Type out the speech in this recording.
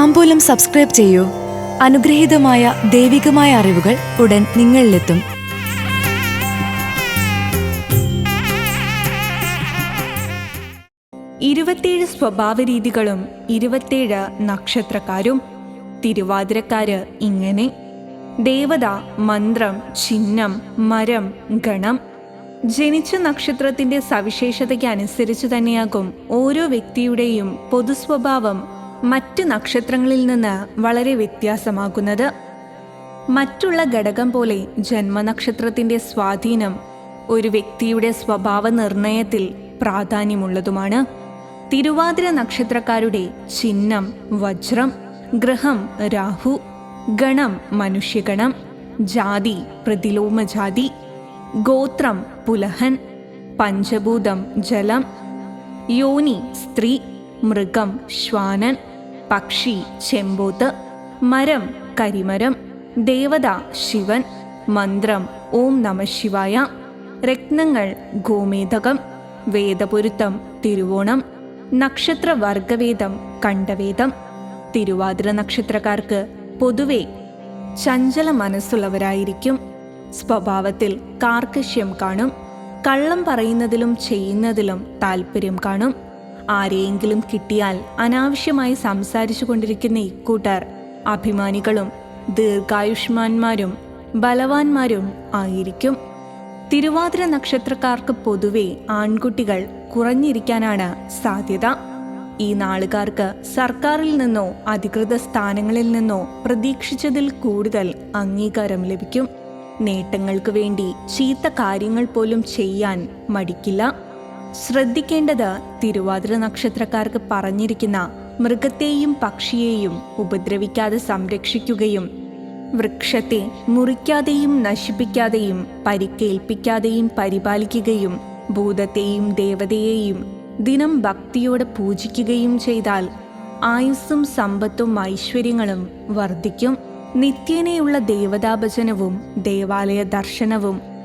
താമ്പൂലം subscribe ചെയ്യൂ. അനുഗ്രഹീതമായ ദൈവികമായ അറിവുകൾ ഉടൻ നിങ്ങളിലെത്തും. ഇരുപത്തേഴ് സ്വഭാവരീതികളും ഇരുപത്തേഴ് നക്ഷത്രക്കാരും തിരുവാതിരക്കാര് ഇങ്ങനെ. ദേവത മന്ത്രം ചിഹ്നം മരം ഗണം. ജനിച്ച നക്ഷത്രത്തിന്റെ സവിശേഷതയ്ക്ക് അനുസരിച്ച് തന്നെയാകും ഓരോ വ്യക്തിയുടെയും പൊതുസ്വഭാവം മറ്റ് നക്ഷത്രങ്ങളിൽ നിന്ന് വളരെ വ്യത്യാസമാകുന്നത്. മറ്റുള്ള ഘടകം പോലെ ജന്മനക്ഷത്രത്തിന്റെ സ്വാധീനം ഒരു വ്യക്തിയുടെ സ്വഭാവ നിർണയത്തിൽ പ്രാധാന്യമുള്ളതുമാണ്. തിരുവാതിര നക്ഷത്രക്കാരുടെ ചിഹ്നം വജ്രം ഗ്രഹം രാഹു ഗണം മനുഷ്യഗണം ജാതി പ്രതിലോമജാതി ഗോത്രം പുലഹൻ പഞ്ചഭൂതം ജലം യോനി സ്ത്രീ മൃഗം ശ്വാനൻ പക്ഷി ചെമ്പോത്ത് മരം കരിമരം ദേവത ശിവൻ മന്ത്രം ഓം നമ ശിവായ രത്നങ്ങൾ ഗോമേധകം വേദപൊരുത്തം തിരുവോണം നക്ഷത്ര വർഗവേദം കണ്ടവേദം തിരുവാതിര നക്ഷത്രക്കാർക്ക് പൊതുവെ ചഞ്ചല മനസ്സുള്ളവരായിരിക്കും. സ്വഭാവത്തിൽ കാർക്കശ്യം കാണും. കള്ളം പറയുന്നതിലും ചെയ്യുന്നതിലും താല്പര്യം കാണും. ആരെയെങ്കിലും കിട്ടിയാൽ അനാവശ്യമായി സംസാരിച്ചു കൊണ്ടിരിക്കുന്ന ഇക്കൂട്ടർ അഭിമാനികളും ദീർഘായുഷ്മാന്മാരും ബലവാന്മാരും ആയിരിക്കും. തിരുവാതിര നക്ഷത്രക്കാർക്ക് പൊതുവെ ആൺകുട്ടികൾ കുറഞ്ഞിരിക്കാനാണ് സാധ്യത. ഈ നാളുകാർക്ക് സർക്കാരിൽ നിന്നോ അധികൃത സ്ഥാനങ്ങളിൽ നിന്നോ പ്രതീക്ഷിച്ചതിൽ കൂടുതൽ അംഗീകാരം ലഭിക്കും. നേട്ടങ്ങൾക്ക് വേണ്ടി ചീത്ത കാര്യങ്ങൾ പോലും ചെയ്യാൻ മടിക്കില്ല. ശ്രദ്ധിക്കേണ്ടത് തിരുവാതിര നക്ഷത്രക്കാർക്ക് പറഞ്ഞിരിക്കുന്ന മൃഗത്തെയും പക്ഷിയെയും ഉപദ്രവിക്കാതെ സംരക്ഷിക്കുകയും വൃക്ഷത്തെ മുറിക്കാതെയും നശിപ്പിക്കാതെയും പരിക്കേൽപ്പിക്കാതെയും പരിപാലിക്കുകയും ഭൂതത്തെയും ദേവതയെയും ദിനം ഭക്തിയോടെ പൂജിക്കുകയും ചെയ്താൽ ആയുസ്സും സമ്പത്തും ഐശ്വര്യങ്ങളും വർദ്ധിക്കും. നിത്യേനയുള്ള ദേവതാഭജനവും ദേവാലയ ദർശനവും